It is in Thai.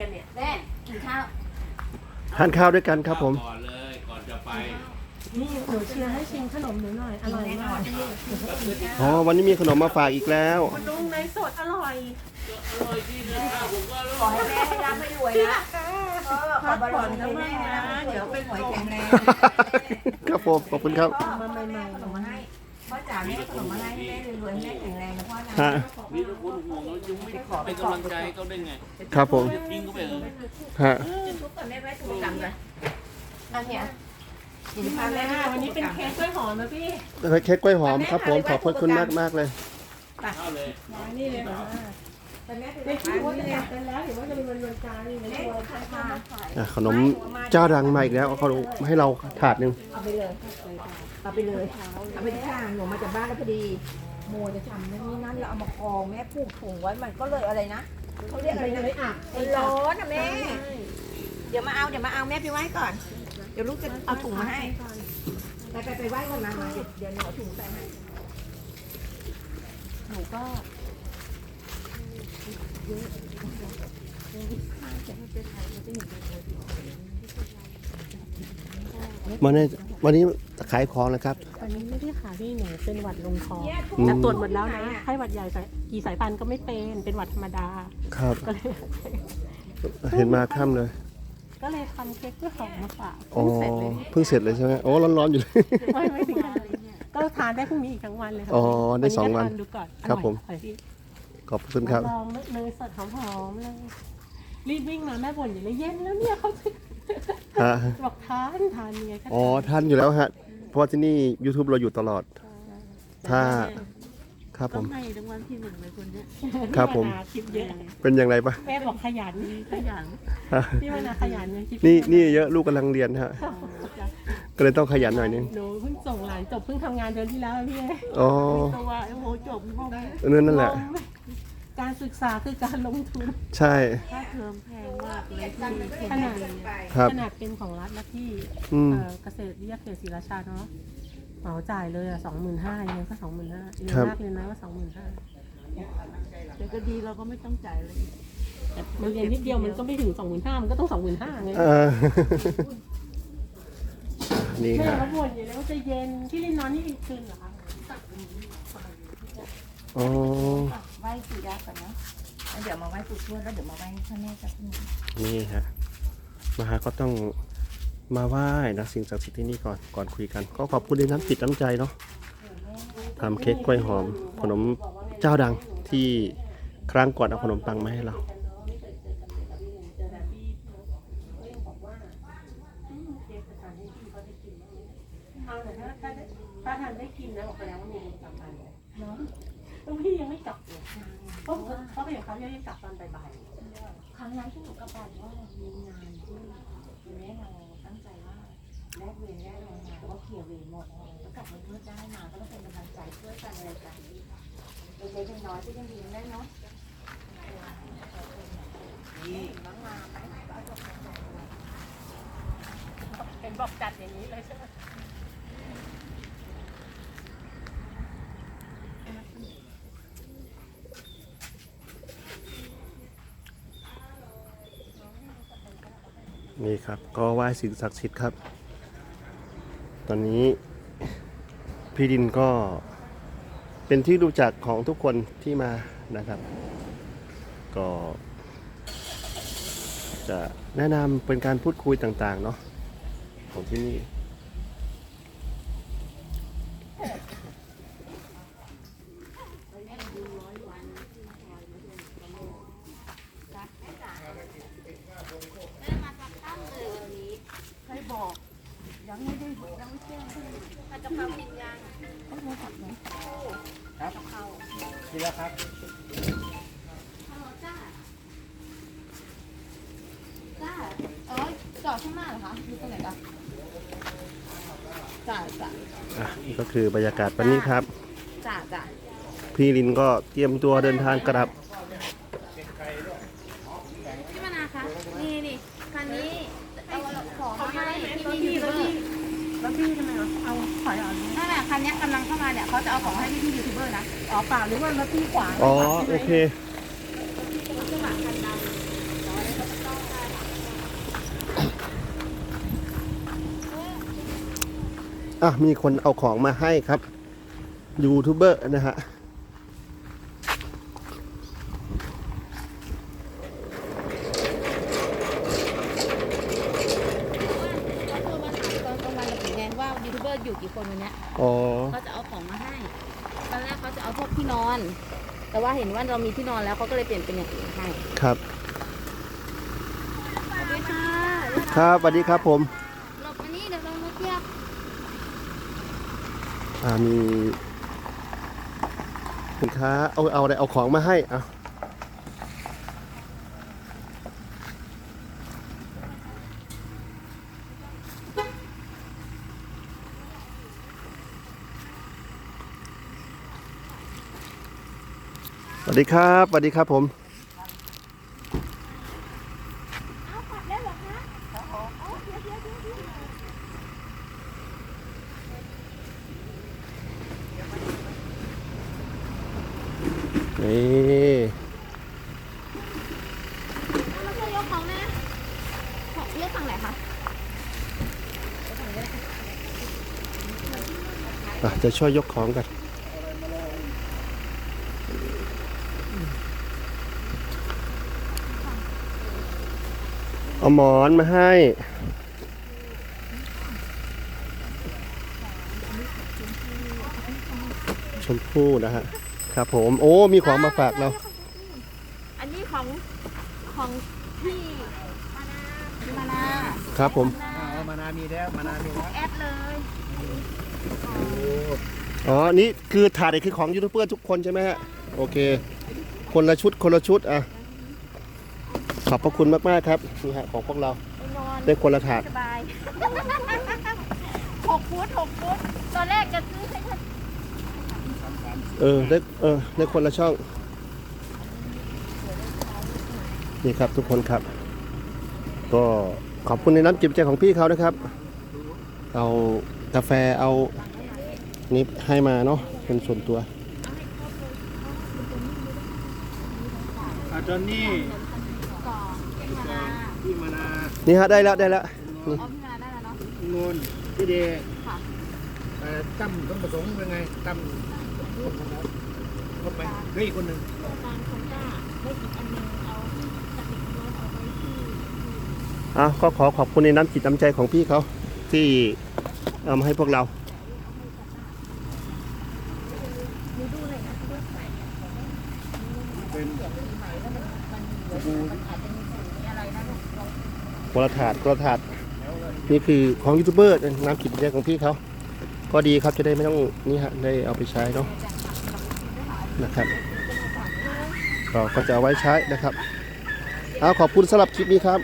เนี่ยแม่กินข้าวทานข้าวด้วยกันครับผม ก่อนเลยก่อนจะไปนี่หนูเชียร์ให้ชิมขนมหนูหน่อย อร่อยมากอ๋อ วันนี้มีขนมมาฝากอีกแล้ว ลุงในสดอร่อยอร่อยที่นะผมก็ขอให้แม่ให้ร่ำให้รวยนะเออขอบารมีให้แม่ให้ร่ำให้รวยเดี๋ยวเป็นหวยแข็งแรงครับผม ขอบคุณครับพ่อมาใหม่ๆขนมมาให้ พ่อจ๋าแม่ขนมมาให้แม่รวยๆให้แม่แข็งแรงนะพ่อนะฮะ มีทุกคนห่วงแล้วยังไม่เป็นกำลังใจให้เขาได้ไงครับผม จะทิ้งเขาไปเออฮะ จุดทุกคนแม่แม่ถูกกรรมเลยอันเนี้ยกินข้าวแม่วันนี้เป็นเค้กกล้วยหอมนะพี่ เค้กกล้วยหอมครับผม ขอบพระคุณมากมากๆเลยเข้าเลย นี่เลยค่ะแต่แม่เป็นในคิดว่าจะกลับกันแล้วเห็นว่าจะเป็นวันวันจันทร์ในแม่ตัวทานข้าวอะขนมเจ้าดังมาอีกแล้วเอาเขาให้เราถาดหนึ่งเอาไปเลย เอาไปเลยเอาไปที่ข้างหนูมาจากบ้านแล้วพอดี โมจะทำนั่นนี่นั่นแล้วเอามากองแม่ผูกถุงไว้มันก็เลยอะไรนะเขาเรียกอะไรเป็นนะอะไรอะมันร้อนนะแม่เดี๋ยวมาเอาเดี๋ยวมาเอาแม่ไปไหว้ก่อน เดี๋ยวลูกจะเอาถุงมาให้ไปไปไปไหว้ก่อนมามาเดี๋ยวเดี๋ยวหนูเอาถุงใส่ให้หนูก็ วันนี้วันนี้ขายของนะครับวันนี้ไม่ได้ขายที่หนูเป็นหวัดลงคออืม แต่ตรวจหมดแล้วนะไข้หวัดใหญ่สายกี่สายพันธุ์ก็ไม่เป็น เป็นหวัดธรรมดา ครับ ก็เลย เห็นมาค่ำเลยก็เลยทำเค้กกล้วยหอมมาฝากอ๋อเพิ่งเสร็จเลยเพิ่งเสร็จเลยใช่ไหมโอ้ร้อนๆอยู่เลย ไม่ไม่ถึงกันก็ทานได้พรุ่งนี้อีกทั้งวันเลยค่ะอ๋อได้สองวันก็ทาดูก่อนครับผมอร่อยพี่ขอบคุณครับ ลองเนยสดหอมๆเลยรีบวิ่งมาแม่บ่นอยู่เลยเย็นแล้วเนี่ยเขาจะ ฮะบอกทานทานเนี่ยก็อ๋อท่านอยู่แล้วฮะ เพราะว่าที่นี่ YouTube เราอยู่ตลอด ถ้า ครับผต้องมให้รางวัลที่หนึ่งเลยคนเนี้ยครับผมพี่วนาคิดเยอะเป็นอย่างไรปะแม่บอกขยันขยันฮะพี่วนาขยันเนี่ยคิดนี่นี่เยอะลูกกำลังเรียนฮะ ก็เลยต้องขยันหน่อยนึง หนูเพิ่งส่งหลานจบเพิ่งทำงานเดือนที่แล้วพี่อ๋อตัวโอ้โหจบห้องเนั่นนั่นแหละ การศึกษาคือการลงทุนใช่ ค่าเทอมแพงมากเลยที่ขนาดครับ ขนาดเป็นของรัฐนะพี่อืม เอ่อเกษตรวิทยาเขตศรีราชาเนาะเหมาจ่ายเลยอะสองหมื่นห้ายังไงก็สองหมื่นห้าเรียนครับ มากเลยนะว่าสองหมื่นห้าแต่ก็ดีเราก็ไม่ต้องจ่ายเลยมันเรียนนิดเดียวมันก็ไม่ถึงสองหมื่นห้ามันก็ต้องสองหมื่นห้าไงเออ นี่แม่ครับเขาบ่นอยู่แล้วว่าจะเย็นที่เล่นนอนนี่อีกคืนเหรอคะอ๋อไห ว้ปู่ย่าก่อนนะแล้วเดี๋ยวมาไหว้ปู่ทวดแล้วเดี๋ยวมาไหว้พระแม่สักหนึ่งนี่ฮะมาหาก็ต้องมาไหว้นะสิ่งศักดิ์สิทธิ์ที่นี่ก่อนก่อนคุยกัน ก็ขอบคุณในน้ำจิตน้ำใจเนาะทำเค้กกล้วยหอม ขนมเจ้าดังที่ครั้งก่อนเอาขนมปังมาให้เราเอาแต่ถ้าถ้าถ้าทานได้กินนะบอกไปแล้วว่ามีกลับมาเนาะต้องพี่ยังไม่กลับเลยเพราะเพราะอย่างเขาจะได้กลับตอนบ่ายครั้งนั้นที่หนูกลับบ้านว่ามีงานที่คุณแม่เราตั้งใจว่าแลกเวรแลกอะไรมาแล้วก็เคลียร์เวรหมดแล้วกลับมาเพื่อได้มาก็ต้องเป็นกำลังใจช่วยกันอะไรกันเล็กๆน้อยๆก็ยังดีได้เนาะน้องมาไปเป็นบอกจัดอย่างนี้เลยใช่ไหม นี่ครับก็ไหว้สิ่งศักดิ์สิทธิ์ครับ ตอนนี้พี่ดินก็เป็นที่รู้จักของทุกคนที่มานะครับ ก็ จะแนะนำเป็นการพูดคุยต่างๆเนาะของที่นี่ ใครบอกยังไม่ได้ยังไม่แจ้ง จ้าเออจอดข้างหน้าเหรอคะอยู่ตรงไหนจ๊ะจ้าจ้าอะนี่ก็คือบรรยากาศวันนี้ครับ จ้าจ้าพี่ลินก็เตรียมตัวเดินทางกลับ อเปล่าหรือว่ารถที่ขวาอ๋อโอเคอะมีคนเอาของมาให้ครับยูทูบเบอร์นะฮะว่ายูทูบเบอร์อยู่กี่คนวันนี้เขาจะเอาของมาให้ พวกที่นอน แต่ว่าเห็นว่าเรามีที่นอนแล้วเขาก็เลยเปลี่ยนเป็นอย่างอื่นให้ครับ สวัสดีค่ะครับสวัสดีครับผมหลบมานี่เดี๋ยวเรามาเทียบอ่ามีสินค้าเอาเอาอะไรเอาของมาให้อะ วัสดีครับสวัสดีครับผมนี่เราช่วยยกของนะของเลือกฝั่งไหนคะอะจะช่วยยกของกัน เอาหมอนมาให้ ชมพู่นะฮะครับผม โอ้ มีของมาฝากเรา อันนี้ของของพี่มานาพี่มานาครับผมมานามีแล้วมานามีแล้วแอดเลยอ๋อ นี่คือถาดนี่คือของยูทูบเบอร์ทุกคนใช่ไหมฮะ โอเค คนละชุด คนละชุดอะ ขอบพระคุณมากๆครับนี่ฮะของพวกเราไปนอนได้คนละถาดสบายหกฟุตหกฟุตตอนแรกจะซื้อให้ท่านเออได้เออได้คนละช่อง นี่ครับทุกคนครับ ก็ขอบคุณในน้ำจิตใจของพี่เขานะครับ เอากาแฟเอานี่ให้มาเนาะเป็นส่วนตัวอาจอนนี่ก่อน พี่มานาพี่มานานี่ฮะได้แล้วได้แล้วอ๋อพี่มานาได้แล้วเนาะงนพี่เดย์ค่ะเอ่อตั้มต้องประสงค์เป็นไงตั้มครบไหมเฮ้ยอีกคนหนึ่งตรงกลางคนจ้าได้อีกอันหนึงเอาที่กระติกน้ำเอาไว้ที่อะก็ขอขอบคุณในน้ำจิตน้ำใจของพี่เขาที่เอามาให้พวกเราเป็น คนละถาดคนละถาดนี่คือของยูทูบเบอร์น้ำจิดแยกของพี่เขาก็ดีครับจะได้ไม่ต้องนี่ฮะได้เอาไปใช้เนาะนะครับก็จะเอาไว้ใช้นะครับเอาขอบคุณสำหรับคลิปนี้ครับ